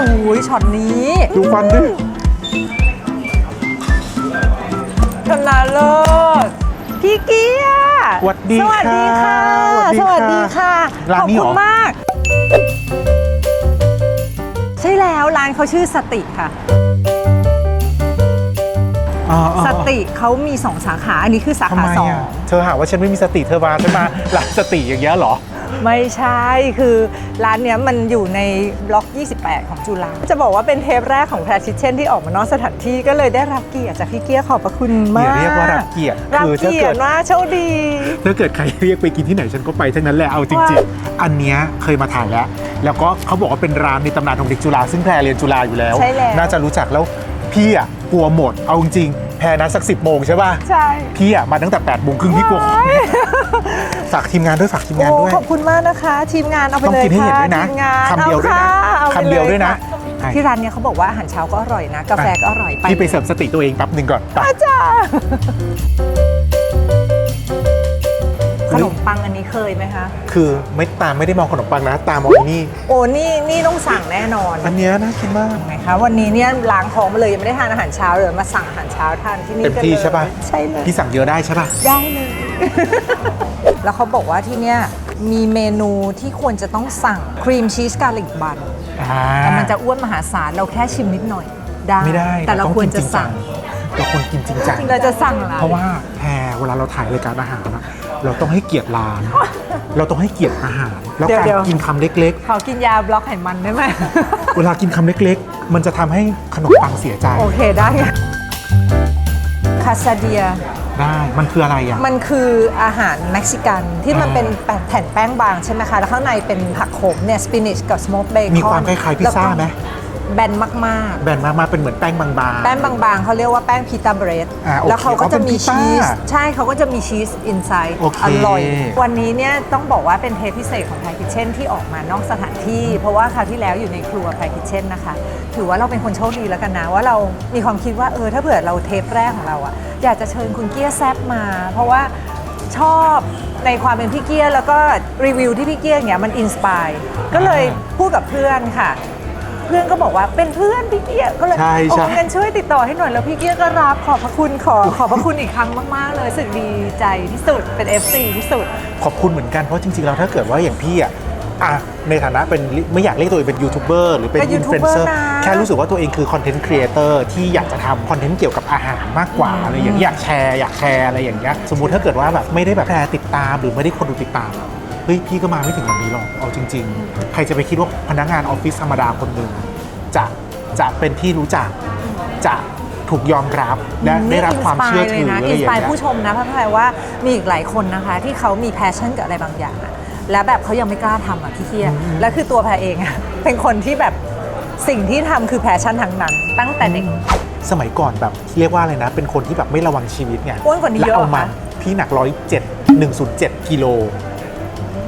อุ้ยช็อตนี้ดูฟันดิชนะเลิศพี่เกียร์สวัสดีสวัสดีค่ะ สวัสดีค่ะร้าขนอบนี้เหคุรณอมาก ใช่แล้วร้านเขาชื่อสติค่ะอ๋ออ๋อสติเขามีสองสาขา อันนี้คือสาทำขาไมสอง อะเธอหาว่าฉันไม่มีสติเธอมาฉันมาหลักสติอย่างเงี้ยเหรอ ไม่ใช่คือร้านเนี้ยมันอยู่ในบล็อก 28 ของจุฬาจะบอกว่าเป็นเทปแรกของแพรชิเช่นที่ออกมานอกสถานที่ก็เลยได้รับเกียรติจากพี่เกียร์ขอบพระคุณมากอย่าเรียกว่ารับเกียรติรับคือถ้าเกียเกิรดติมากโชคดี ถ้าเกิดใครเรียกไปกินที่ไหนฉันก็ไปทั้งนั้นแหละเอาจริงว่าๆอันเนี้ยเคยมาถ่ายแล้ว แล้วก็เขาบอกว่าเป็นร้านในตำนานของเด็กจุฬาซึ่งแพรเรียนจุฬาอยู่แล้ว ใช่แล้ว น่าจะรู้จักแล้วพี่อะกลัวหมดเอาจริงๆ แพรนัดสักสิบโมงใช่ป่ะ ใช่พี่อะมาตั้งแต่8ปดโมงครึ่งพี่กลัวฝากทีมงานด้วยฝากทีมงานโอ้ด้วย ขอบคุณมากนะคะ ทีมงานเอาไปต้องเลยกินให้เห็นค่ะด้วยนะทีมงานคำเดียวด้วยนะอาค่ะคำเดียวด้วยนะอาไปเลใช่ค่ะที่ร้านเนี้ยเขาบอกว่าอาหารเช้าก็อร่อยนะ กาแฟก็อร่อยไปพี่ไปเสริมสติตัวเองแป๊บหนึ่งก่อนไปอาจารย์ข นมปังอันนี้เคยไหมคะ คือไม่ตามไม่ได้มองขนมปังนะ ตามมองไอ้นี่ โอ้นี่นี่ต้องสั่งแน่นอนอันเนี้ยน่ากินมาก ไงคะวันนี้เนี่ยล้างท้องมาเลยยังไม่ได้ทานอาหารเช้าเลยมาสั่งอาหารเช้าทานที่นี่เต็มกันที่เลยใช่ป่ะใช่เลย พี่สั่งเยอะได้ใช่ป่ะ ได้เลย แล้วเขาบอกว่าที่เนี่ยมีเมนูที่ควรจะต้องสั่งครีมชีสกาลิกบันอ่า แต่มันจะอ้วนมหาศาลเราแค่ชิมนิดหน่อยได้ไม่ได้แต่เราต้องควรกินจะจริงจัสั่ง เราควรกินจริงจัง เราจะสั่งอะไรเพราะว่าแพรเวลาเราถ่ายรายการอาหารนะ เราต้องให้เกียรติร้าน เราต้องให้เกียรติอาหาร แล้วการกินคำเล็ก ขอกินยาบล็อกไขมันได้ไหม ๆ เวลากินคำเล็ก ๆ มันจะทำให้ขนมปังเสียใจโอเคได้คาซาเดีย ได้มันคืออะไรอะ มันคืออาหารเม็กซิกันที่มันอ่าเป็นแผ่นแป้งบางใช่ไหมคะ แล้วข้างในเป็นผักขมเนี่ยสปินิชกับสโมกเบคอนมีความคล้ายๆพิซซ่าไหม แบนมากแบนมากๆเป็นเหมือนแป้งบางๆ ๆ แป้งบางๆเขาเรียกว่าแป้งพีตาเบรดอ่าโอเคแล้วเขาก็จะมีอ๋อเป็นพิซซ่าชีสใช่เขาก็จะมีชีสอินไซด์โอเค อร่อย วันนี้เนี่ยต้องบอกว่าเป็นเทปพิเศษของไทยคิเช่นที่ออกมานอกสถานที่ เพราะว่าคราวที่แล้วอยู่ในครัวไทยคิเช่นนะคะ ถือว่าเราเป็นคนโชคดีแล้วกันนะ ว่าเรามีความคิดว่าเออถ้าเผื่อเราเทปแรกของเราอะอยากจะเชิญคุณเกียร์แซบมา เพราะว่าชอบในความเป็นพี่เกียร์แล้วก็รีวิวที่พี่เกียร์อย่างเงี้ยมันอินสปายก็เลยพูดกับเพื่อนค่ะ เพื่อนก็บอกว่าเป็นเพื่อนพี่เกียร์ก็เลยใช่โอ้ใช่งั้นช่วยติดต่อให้หน่อยแล้วพี่เกียร์ก็รับขอบพระคุณขอขอบพระคุณอีกครั้งมากๆเลยรู้สึกดีใจที่สุดเป็น FC ที่สุด ขอบคุณเหมือนกันเพราะจริงๆแล้วถ้าเกิดว่าอย่างพี่อะอะในฐานะเป็นไม่อยากเรียกตัวเองเป็นยูทูบเบอร์หรือเป็นเป็นอินฟลูเอนเซอร์ YouTuber นะ แค่รู้สึกว่าตัวเองคือคอนเทนต์ครีเอเตอร์ที่อยากจะทำคอนเทนต์เกี่ยวกับอาหารมากกว่าอะไรอย่างเงี้ยอยากแชร์อยากแชร์อะไรอย่างเงี้ยสมมุติถ้าเกิดว่าแบบไม่ได้แบบแชร์ติดตามหรือไม่ได้คนดูติดตามเฮ้ยพี่ก็มาไม่ถึงวันนี้หรอกเอาจริง ๆ ใครจะไปคิดว่าพนักงานออฟฟิศธรรมดาคนหนึ่งจะจะเป็นที่รู้จักจะถูกยอมรับและได้รับความเชื่อถืออะไรอินอสย่างปายเงี้ยผู้ชมนะเพราะอะไรว่ามีอีกหลายคนนะคะ ที่เขามีแพชชั่นกับอะไรบางอย่างอะแล้วแบบเขายังไม่กล้าทำอะพี่เกียร์แล้วคือตัวแพรเองอะเป็นคนที่แบบสิ่งที่ทำคือแพชชั่นทั้งนั้น ตั้งแต่เด็กสมัยก่อนแบบเรียกว่าอะไรนะ เป็นคนที่แบบไม่ระวังชีวิตไงอ้วนกว่านี้เยอะแล้วเอาเหรอมาคะพี่หนักร้อยเจ็ดหนึ่งศูนย์เจ็ดกิโล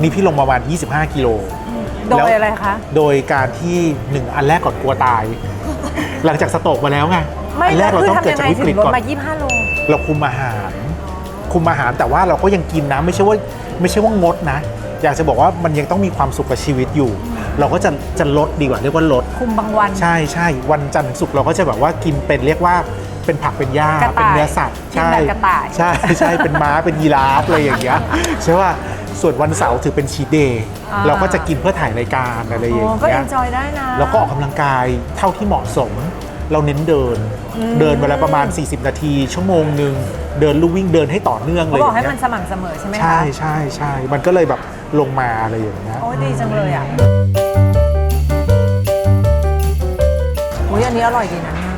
นี่พี่ลงมาประมาณ 25 กิโล โดแล้วยอะไรคะ โดยการที่หนึ่งอันแรกก่อนกลัวตาย หลังจากสโตรกมาแล้วไงไม่อันแรแล้กวเราคือต้องทำเกิดยังจากไงวิถึกฤตงลดก่อนมา25โลเราคุมอาหาร คุมอาหารแต่ว่าเราก็ยังกินนะไม่ใช่ว่าไม่ใช่ว่างดนะ อยากจะบอกว่ามันยังต้องมีความสุขกับชีวิตอยู่ เราก็จะจะลดดีกว่าเรียกว่าลด คุมบางวัน ใช่ใช่วันจันทร์ถึงศุกร์เราก็จะแบบว่ากินเป็นเรียกว่าเป็นผักเป็นหญ้ากระเป็นต่ายเนื้อสัตว์กินแบบกระต่ายใช่ใช่เป็นม้าเป็นยีราฟอะไรอย่างเงี้ยใช่ว่า ส่วนวันเสาร์ถือเป็นชีเดย์อ่า เราก็จะกินเพื่อถ่ายรายการอะไรอย่างโอ้ก็เงี้เอยนจอยได้นะ แล้วก็ออกกำลังกายเท่าที่เหมาะสม เราเน้นเดินเดินเวลาประมาณ 40 นาที ชั่วโมงหนึ่งเดินลู่วิ่งเดินให้ต่อเนื่องเลเขายบอกให้ย่างมันเงี้ยสม่ำเสมอใช่ไหมคะ ใช่ใช่ใช่มันก็เลยแบบลงมาอะไรอย่างเงี้ย โอ้ยดีจังเลยอะอุ้ยอันนี้อร่อยดีนะเนี่ย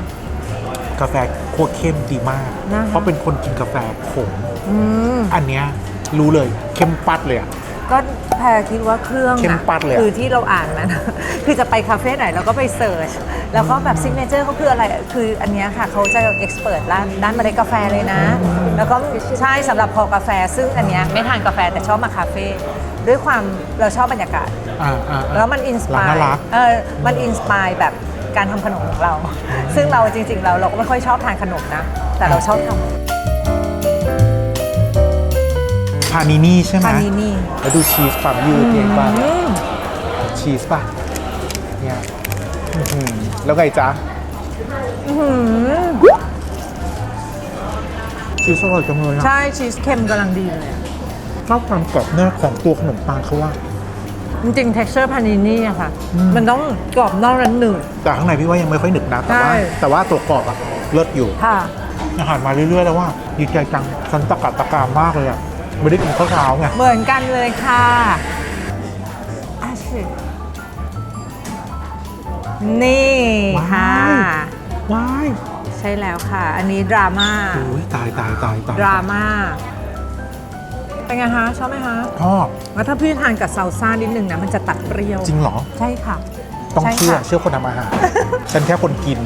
กาแฟคั่วเข้มดีมาก นะคะ เพราะเป็นคนกินกาแฟขม อืม อันเนี้ย รู้เลยเข้มปัดเลยอะ ก็แพรคิดว่าเครื่องเข้มน่ะปัดเลยอะ คือที่เราอ่านนะคือจะไปคาเฟ่ไหนเราก็ไปเสิร์ช แล้วก็แบบซิกเนเจอร์เขาคืออะไร คืออันเนี้ยค่ะเขาจะเอ็กซ์เพรสด้านด้านเมล็ดกาแฟเลยนะ แล้วก็ใช่สำหรับคอกาแฟ ซึ่งอันเนี้ยไม่ทานกาแฟแต่ชอบมาคาเฟ่ด้วยความเราชอบบรรยากาศ อ่าอ่าแล้วมันอินสปาร้านน่ายรัก เออ มันอินสปายแบบการทำขนมของเรา ซึ่งเราจริงๆเราเราก็ไม่ค่อยชอบทานขนมนะ แต่เราชอบท พานินี่ใช่ไหำมพานินี่ แล้วดูชีสป่ะยูเพียงป่ะอืมชีสป่ะเนี่ยอื้อหือแล้วไงจ๊ะอื้อหือชีสอร่อยจังเลยอะใช่ชีสเค็มกำลังดีเลยอะชอบความกรอบนอกของตัวขนมปังเขาว่าจริงๆ texture พานินี่อะค่ะอืมมันต้องกรอบนอกนั้นหนืดแต่ข้างในพี่ว่ายังไม่ค่อยหนึบนะแต่ว่าใช่แต่ว่าตัวกรอบอะเลิศอยู่ค่ะอาหารมาเรื่อยๆแล้วว่าดีใจจังฉันตะกัดตะกามมากเลยอะ ไม่ได้กินข้าวเช้าไงเหมือนกันเลยค่ะอาชินี่ค่ะ ว้ายใช่แล้วค่ะ อันนี้ดราม่าโอ้ยตายตายตายตายดราม่าเป็นไงคะชอบไหมคะชอบแล้วถ้าพี่ทานกับซาลซ่านิดนึงนะมันจะตัดเปรี้ยว จริงเหรอ ใช่ค่ะ ต้องใช่เชื่อค่ะเชื่อคนทำอาหาร ฉันแค่คนกิน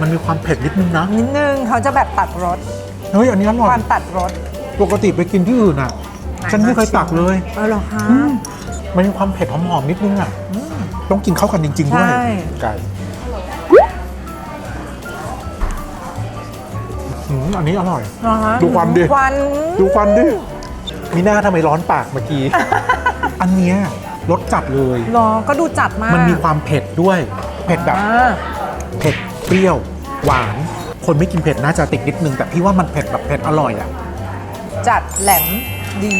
มันมีความเผ็ดนิดนึงนะ นิดนึงเขาจะแบบตัดรส เฮ้ยอันนี้อร่อควายมตัดรส ปกติไปกินที่อื่นอะ ฉันไม่เคยตักเลยเออเหรอคะอืมมันมีความเผ็ดหอมๆนิดนึงอะต้องกินเข้ากันจริง ๆ ด้วยใช่ ไก่อืมอันนี้อร่อย เหรอคะดูควันดิ ควันดูควันดิมีหน้าทำไมร้อนปากเมื่อกี้ อันเนี้ยรสจัดเลย เหรอก็ดูจัดมากมันมีความเผ็ดด้วย เผ็ดแบบ อ่า เผ็ดเปรี้ยว หวาน คนไม่กินเผ็ดน่าจะติดนิดนึง แต่พี่ว่ามันเผ็ดแบบเผ็ดอร่อยอะ จัดแหลมดี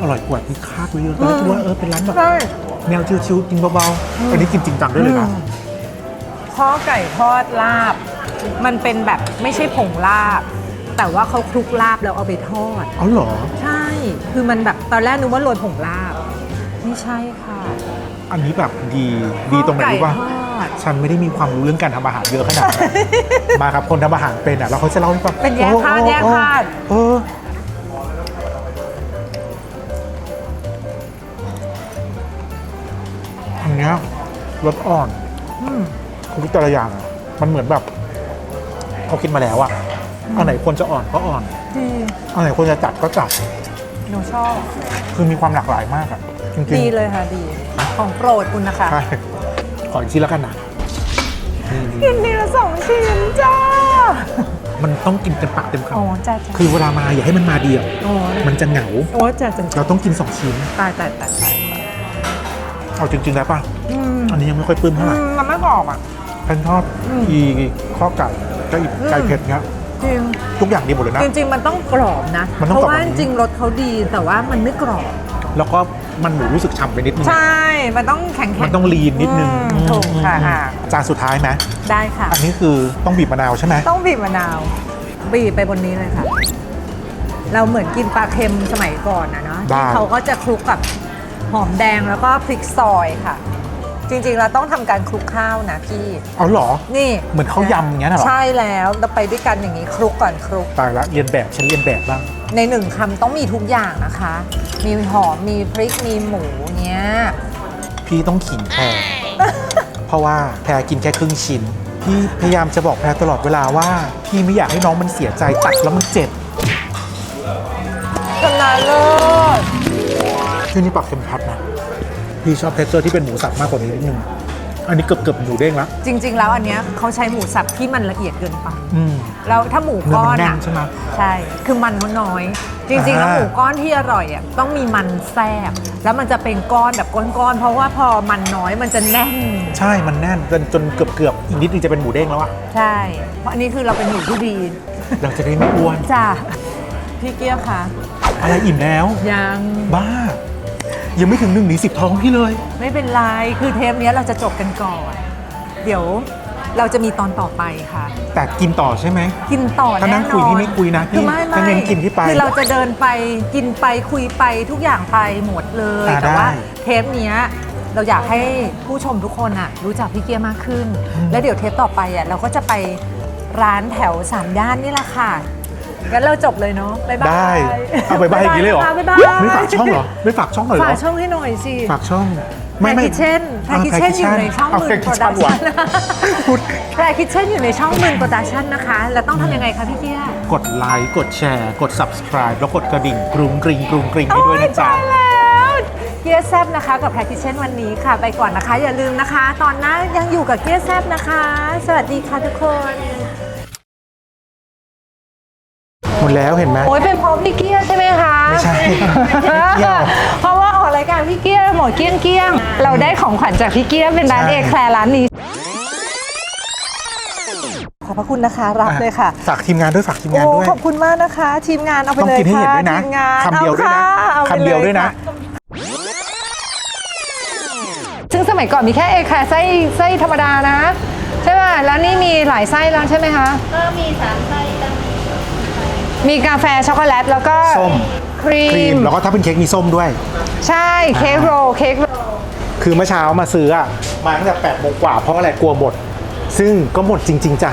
อร่อยกว่าที่คาดไว้เยอะตอนแรกคิดว่าเออเป็นร้านแบบใช่ แนวชิวๆกินเบาๆอันนี้กินจริงจังได้เลยนะ ข้อไก่ทอดลาบ มันเป็นแบบไม่ใช่ผงลาบ แต่ว่าเขาคลุกลาบแล้วเอาไปทอดเอาเหรอ ใช่ คือมันแบบตอนแรกนึกว่าโรยผงลาบ ไม่ใช่ค่ะอันนี้แบบดีดีตรงไหนรู้ป่ะ ข้อไก่ทอด ฉันไม่ได้มีความรู้เรื่องการทำอาหารเยอะขนาดนั้น มากับคนทำอาหารเป็นอะแล้วเขาจะเล่าให้ฟังเป็นแยกธาตุโอ้แยกธาตุ เออ รสอ่อนอืมคุกแต่ละอย่างอะมันเหมือนแบบเขาคิดมาแล้วอะอันไหนควรจะอ่อนก็อ่อน ดีอันไหนควรจะจัดก็จัด หนูชอบ คือมีความหลากหลายมากอะจริงๆดีเลยค่ะดี ของโปรดคุณนะคะใช่ขออีกชิ้นแล้วกันนะนี่กินทีละสองชิ้นจ้ามันต้องกินเต็มปากเต็มคอ๋อจ้าจ้าำคือเวลามาอย่าให้มันมาเดียว โอ้มันจะเหงา โอ้จ้าจ้าเราต้องกินสองชิ้น ตายตายตายตาย เอาจริงๆแล้วป่ะอืมอันนี้ยังไม่ค่อยปลื้มอืเท่าไหร่มมันไม่กรอบอะฉันชอบอืมอีข้อไก่กับอีอืมไก่เผ็ดเนี้ยจริงทุกอย่างดีหมดเลยนะ จริง ๆ มันต้องกรอบนะมันต้อเพงกรอบราะว่าแบบจนี้ริงๆรสเขาดีแต่ว่ามันไม่กรอบ แล้วก็มันหมูรู้สึกฉ่ำไปนิดนึง ใช่ มันต้องแข็งๆมันต้องลีนนิดนึงอืมถูกค่ะอืมค่ะจานสุดท้ายไหมได้ค่ะ อันนี้คือต้องบีบมะนาวใช่ไหมต้องบีบมะนาว บีบไปบนนี้เลยค่ะ เราเหมือนกินปลาเค็มสมัยก่อนนะเนาะได้ที่เขาก็จะคลุกกับ หอมแดงแล้วก็พริกซอยค่ะ จริงๆเราต้องทำการคลุกข้าวนะพี่ เอาเหรอ นี่เหมือนข้าวยำอย่างเงี้ยน่ะเหรอ ใช่แล้วเราไปด้วยกันอย่างนี้คลุกก่อนคลุก ตายละเรียนแบบฉันเรียนแบบบ้าง ในหนึ่งคำต้องมีทุกอย่างนะคะ มีหอมมีพริกมีหมูเนี้ย พี่ต้องขิงแพร เพราะว่าแพรกินแค่ครึ่งชิ้น พี่พยายามจะบอกแพรตลอดเวลาว่า พี่ไม่อยากให้น้องมันเสียใจตัดแล้วมันเจ็บชนะเลิ ศที่นี่ปรับเข็มขัดนะพี่ชอบเทคเจอร์ที่เป็นหมูสับมากกว่านี้นิดนึง อันนี้เกือบเกือบๆหมูเด้งละจริง ๆ แล้วอันเนี้ยเขาใช้หมูสับที่มันละเอียดเกินไปอืม แล้วถ้าหมูเนื้อก้อมันนแน่อะนใช่ไหมใช่ คือมันเขาน้อย จริง ๆ แล้วอ่า หมูก้อนที่อร่อยอะต้องมีมันแทรกแล้วมันจะเป็นก้อนแบบก้อนๆเพราะว่าพอมันน้อยมันจะแน่น ใช่มันแน่นจนจนเกือบเกือบๆอีกนิดนึงจะเป็นหมูเด้งแล้วอะใช่ เพราะอันนี้คือเราเป็นหมูที่ดีเราจะได้ไม่อ้วน จ้าพี่เกียร์คะอะไรอิ่มแล้ว ยังบ้า ยังไม่ถึงหนึ่งหนีสิบท้องพี่เลย ไม่เป็นไร คือเทปเนี้ยเราจะจบกันก่อน เดี๋ยวเราจะมีตอนต่อไปค่ะ แต่กินต่อใช่ไหม กินต่อถ้านั่แน่งนคุยอนพี่ไม่คุยนะพี่คือไม่ฉันไม่เน้นกินที่ไปคือเราจะเดินไปกินไปคุยไปทุกอย่างไปหมดเลย อ่าแต่ว่าได้เทปเนี้ยเราอยากให้ผู้ชมทุกคนอะรู้จักพี่เกียร์มากขึ้น แล้วเดี๋ยวเทปต่อไปอะเราก็จะไปร้านแถวสามย่านนี่แหละค่ะ งั้นเราจบเลยเนาะบ๊ายบาย ได้เอาไปบ้ายอย่างนี้เลยเหรอบ๊ายบาย ไม่ฝากช่องเหรอไม่ฝากช่องหน่อยเหรฝาอกช่องให้หน่อยสิฝากช่องแพรคิเช่นแพรคิเช่นอยู่ในช่องหมื่นโปรดักชั่นพูด แพรคิเช่นอยู่ในช่องหมื่นโปรดักชั่นนะคะ แล้วต้องทำยังไงคะพี่เกียร์กดไลค์กดแชร์ กด subscribe แล้วกดกระดิ่งกรุงกริงกรุงกริงให้ด้วยนะจ๊ะ โอ้ยตายแล้วเกียร์แซบนะคะกับแพรคิเช่นวันนี้ค่ะ ไปก่อนนะคะ อย่าลืมนะคะ ตอนหน้ายังอยู่กับเกียร์แซบนะคะ สวัสดีค่ะทุกคน หมดแล้วเห็นไหม โอ้ยเป็นเพราะพี่เกียร์ใช่ไหมคะไม่ใช่เกี่ยวเพราะว่าออกรายการพี่เกียร์หมดเกี้ยงเกี้ยงๆเราได้ของขวัญจากพี่เกียร์เป็นร้านใช่ เอแคลร์ร้านนี้ ขอบพระคุณนะคะ รับเลยค่ะ ฝากทีมงานด้วยฝากทีมงานโอ้ด้วย ขอบคุณมากนะคะ ทีมงานเอาไปต้องเลยกินให้เห็นค่ะด้วยนะทีมงานคำเดียวด้วยนะอาอาไปคำเดียวด้วยนะ ลค่ซึ่งสมัยก่อนมีแค่เอแคร์ไส้ไส้ธรรมดานะ ใช่ป่ะแล้วนี่มีหลายไส้แล้วใช่ไหมคะ ก็มีสามไส้จะมี มีกาแฟช็อกโกแลตแล้วก็ส้ม ครีครีม ม แล้วก็ถ้าเป็นเค้กมีส้มด้วย ใช่เค้กโรลเค้กโรลคือเมื่อเช้ามาซื้ออะมาตั้งแต่8โมงกว่าเพราะอะไรกลัวหมด ซึ่งก็หมดจริง ๆจ้ะ